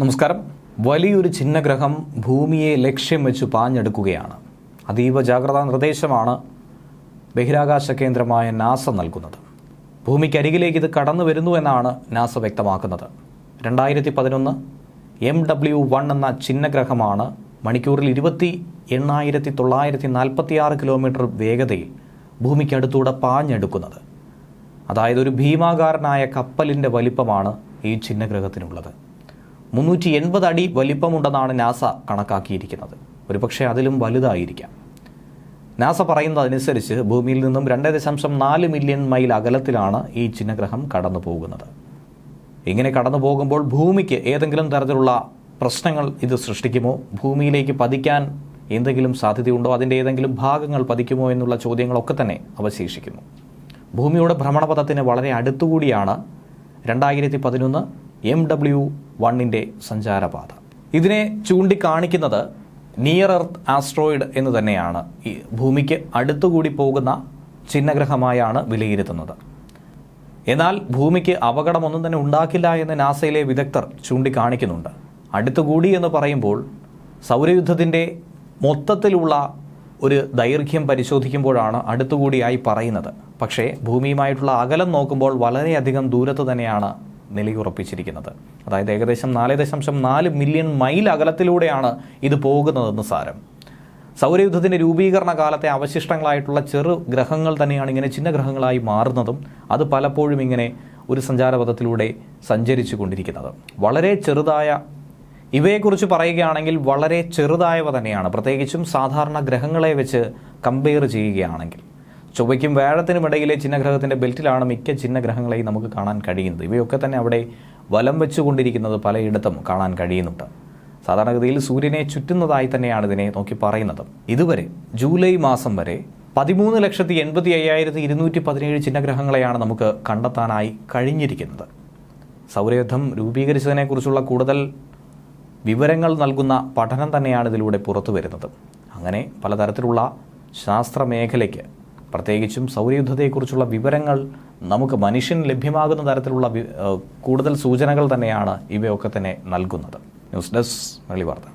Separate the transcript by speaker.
Speaker 1: നമസ്കാരം. വലിയൊരു ചിഹ്നഗ്രഹം ഭൂമിയെ ലക്ഷ്യം വെച്ച് പാഞ്ഞെടുക്കുകയാണ്. അതീവ ജാഗ്രതാ നിർദ്ദേശമാണ് ബഹിരാകാശ കേന്ദ്രമായ നാസ നൽകുന്നത്. ഭൂമിക്കരികിലേക്ക് ഇത് കടന്നു വരുന്നു എന്നാണ് നാസ വ്യക്തമാക്കുന്നത്. രണ്ടായിരത്തി പതിനൊന്ന് എം ഡബ്ല്യു വൺ എന്ന ചിഹ്നഗ്രഹമാണ് മണിക്കൂറിൽ ഇരുപത്തി എണ്ണായിരത്തി തൊള്ളായിരത്തി നാൽപ്പത്തിയാറ് കിലോമീറ്റർ വേഗതയിൽ ഭൂമിക്കടുത്തൂടെ പാഞ്ഞെടുക്കുന്നത്. അതായത് ഒരു ഭീമാകാരനായ കപ്പലിന്റെ വലിപ്പമാണ് ഈ ചിഹ്നഗ്രഹത്തിനുള്ളത്. മുന്നൂറ്റി എൺപത് അടി വലിപ്പമുണ്ടെന്നാണ് നാസ കണക്കാക്കിയിരിക്കുന്നത്. ഒരുപക്ഷെ അതിലും വലുതായിരിക്കാം. നാസ പറയുന്നതനുസരിച്ച് ഭൂമിയിൽ നിന്നും രണ്ട് ദശാംശം നാല് മില്യൺ മൈൽ അകലത്തിലാണ് ഈ ചിഹ്നഗ്രഹം കടന്നു പോകുന്നത് ഇങ്ങനെ കടന്നു പോകുമ്പോൾ ഭൂമിക്ക് ഏതെങ്കിലും തരത്തിലുള്ള പ്രശ്നങ്ങൾ ഇത് സൃഷ്ടിക്കുമോ? ഭൂമിയിലേക്ക് പതിക്കാൻ എന്തെങ്കിലും സാധ്യതയുണ്ടോ? അതിന്റെ ഏതെങ്കിലും ഭാഗങ്ങൾ പതിക്കുമോ എന്നുള്ള ചോദ്യങ്ങളൊക്കെ തന്നെ അവശേഷിക്കുന്നു. ഭൂമിയുടെ ഭ്രമണപഥത്തിന് വളരെ അടുത്തുകൂടിയാണ് രണ്ടായിരത്തി പതിനൊന്ന് എം ഡബ്ല്യു വണ്ണിന്റെ സഞ്ചാരപാത. ഇതിനെ ചൂണ്ടിക്കാണിക്കുന്നത് നിയർ എർത്ത് ആസ്ട്രോയിഡ് എന്ന് തന്നെയാണ്. ഈ ഭൂമിക്ക് അടുത്തുകൂടി പോകുന്ന ചിഹ്നഗ്രഹമായാണ് വിലയിരുത്തുന്നത്. എന്നാൽ ഭൂമിക്ക് അപകടമൊന്നും തന്നെ ഉണ്ടാക്കില്ല എന്ന് നാസയിലെ വിദഗ്ധർ ചൂണ്ടിക്കാണിക്കുന്നുണ്ട്. അടുത്തുകൂടി എന്ന് പറയുമ്പോൾ സൗരയുദ്ധത്തിന്റെ മൊത്തത്തിലുള്ള ഒരു ദൈർഘ്യം പരിശോധിക്കുമ്പോഴാണ് അടുത്തുകൂടിയായി പറയുന്നത്. പക്ഷേ ഭൂമിയുമായിട്ടുള്ള അകലം നോക്കുമ്പോൾ വളരെയധികം ദൂരത്ത് തന്നെയാണ് നിലയുറപ്പിച്ചിരിക്കുന്നത്. അതായത് ഏകദേശം നാല് ദശാംശം നാല് മില്യൺ മൈൽ അകലത്തിലൂടെയാണ് ഇത് പോകുന്നതെന്ന് സാരം. സൗരയുദ്ധത്തിന്റെ രൂപീകരണ കാലത്തെ അവശിഷ്ടങ്ങളായിട്ടുള്ള ചെറു ഗ്രഹങ്ങൾ തന്നെയാണ് ഇങ്ങനെ ചിന്ന ഗ്രഹങ്ങളായി മാറുന്നതും അത് പലപ്പോഴും ഇങ്ങനെ ഒരു സഞ്ചാരപഥത്തിലൂടെ സഞ്ചരിച്ചു കൊണ്ടിരിക്കുന്നത് വളരെ ചെറുതായ ഇവയെക്കുറിച്ച് പറയുകയാണെങ്കിൽ വളരെ ചെറുതായവ തന്നെയാണ്. പ്രത്യേകിച്ചും സാധാരണ ഗ്രഹങ്ങളെ വെച്ച് കമ്പയർ ചെയ്യുകയാണെങ്കിൽ. ചൊവ്വയ്ക്കും വ്യാഴത്തിനും ഇടയിലെ ചിഹ്നഗ്രഹത്തിന്റെ ബെൽറ്റിലാണ് മിക്ക ചിഹ്നഗ്രഹങ്ങളെയും നമുക്ക് കാണാൻ കഴിയുന്നത്. ഇവയൊക്കെ തന്നെ അവിടെ വലം വെച്ചുകൊണ്ടിരിക്കുന്നത് പലയിടത്തും കാണാൻ കഴിയുന്നുണ്ട്. സാധാരണഗതിയിൽ സൂര്യനെ ചുറ്റുന്നതായി തന്നെയാണ് ഇതിനെ നോക്കി പറയുന്നത്. ഇതുവരെ ജൂലൈ മാസം വരെ പതിമൂന്ന് ലക്ഷത്തി എൺപത്തി അയ്യായിരത്തി ഇരുന്നൂറ്റി പതിനേഴ് ചിഹ്നഗ്രഹങ്ങളെയാണ് നമുക്ക് കണ്ടെത്താനായി കഴിഞ്ഞിരിക്കുന്നത്. സൗരയുദ്ധം രൂപീകരിച്ചതിനെക്കുറിച്ചുള്ള കൂടുതൽ വിവരങ്ങൾ നൽകുന്ന പഠനം തന്നെയാണ് ഇതിലൂടെ പുറത്തു വരുന്നത് അങ്ങനെ പലതരത്തിലുള്ള ശാസ്ത്ര മേഖലയ്ക്ക് പ്രത്യേകിച്ചും സൗരയുദ്ധത്തെക്കുറിച്ചുള്ള വിവരങ്ങൾ നമുക്ക് മനുഷ്യൻ ലഭ്യമാകുന്ന തരത്തിലുള്ള കൂടുതൽ സൂചനകൾ തന്നെയാണ് ഇവയൊക്കെ തന്നെ നൽകുന്നത്. ന്യൂസ് ഡെസ്ക് മലയാളി വാർത്ത.